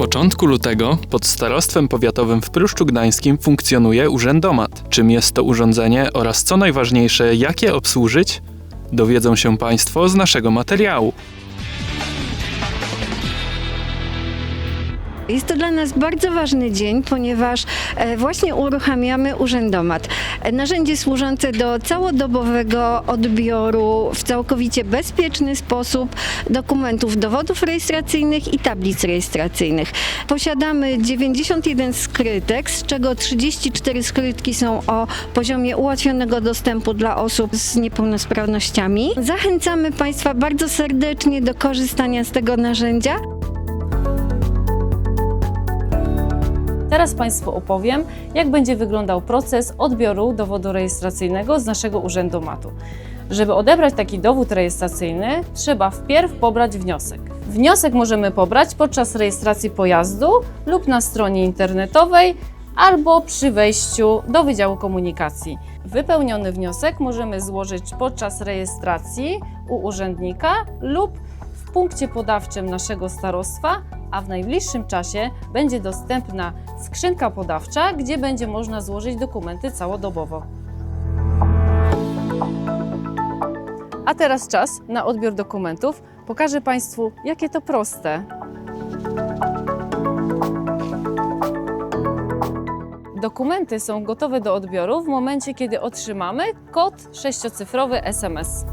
początku lutego pod Starostwem Powiatowym w Pruszczu Gdańskim funkcjonuje Urzędomat. Czym jest to urządzenie oraz co najważniejsze, jak je obsłużyć, dowiedzą się Państwo z naszego materiału. Jest to dla nas bardzo ważny dzień, ponieważ e, właśnie uruchamiamy urzędomat. Narzędzie służące do całodobowego odbioru w całkowicie bezpieczny sposób dokumentów, dowodów rejestracyjnych i tablic rejestracyjnych. Posiadamy 91 skrytek, z czego 34 skrytki są o poziomie ułatwionego dostępu dla osób z niepełnosprawnościami. Zachęcamy Państwa bardzo serdecznie do korzystania z tego narzędzia. Teraz Państwu opowiem, jak będzie wyglądał proces odbioru dowodu rejestracyjnego z naszego urzędu matu. Żeby odebrać taki dowód rejestracyjny, trzeba wpierw pobrać wniosek. Wniosek możemy pobrać podczas rejestracji pojazdu lub na stronie internetowej albo przy wejściu do Wydziału Komunikacji. Wypełniony wniosek możemy złożyć podczas rejestracji u urzędnika lub w punkcie podawczym naszego starostwa, a w najbliższym czasie będzie dostępna skrzynka podawcza, gdzie będzie można złożyć dokumenty całodobowo. A teraz czas na odbiór dokumentów. Pokażę Państwu, jakie to proste. Dokumenty są gotowe do odbioru w momencie, kiedy otrzymamy kod sześciocyfrowy SMS.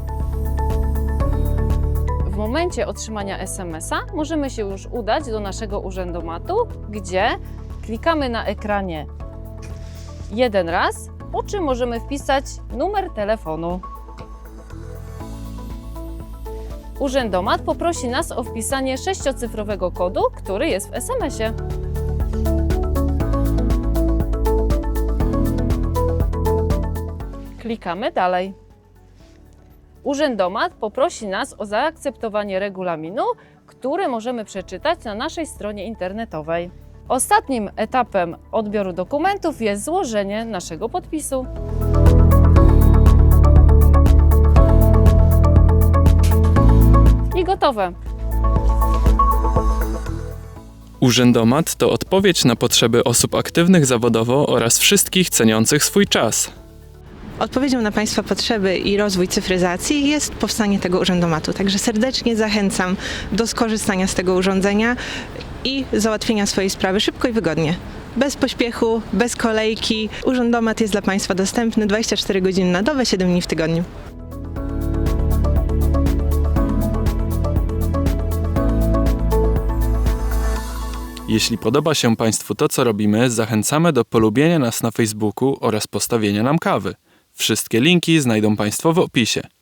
Momencie otrzymania SMS-a możemy się już udać do naszego urzędomatu, gdzie klikamy na ekranie jeden raz, po czym możemy wpisać numer telefonu. Urzędomat poprosi nas o wpisanie sześciocyfrowego kodu, który jest w SMS-ie. Klikamy dalej. Urzędomat poprosi nas o zaakceptowanie regulaminu, który możemy przeczytać na naszej stronie internetowej. Ostatnim etapem odbioru dokumentów jest złożenie naszego podpisu. I gotowe. Urzędomat to odpowiedź na potrzeby osób aktywnych zawodowo oraz wszystkich ceniących swój czas. Odpowiedzią na Państwa potrzeby i rozwój cyfryzacji jest powstanie tego urzędomatu. Także serdecznie zachęcam do skorzystania z tego urządzenia i załatwienia swojej sprawy szybko i wygodnie. Bez pośpiechu, bez kolejki. Urzędomat jest dla Państwa dostępny 24 godziny na dobę, 7 dni w tygodniu. Jeśli podoba się Państwu to, co robimy, zachęcamy do polubienia nas na Facebooku oraz postawienia nam kawy. Wszystkie linki znajdą Państwo w opisie.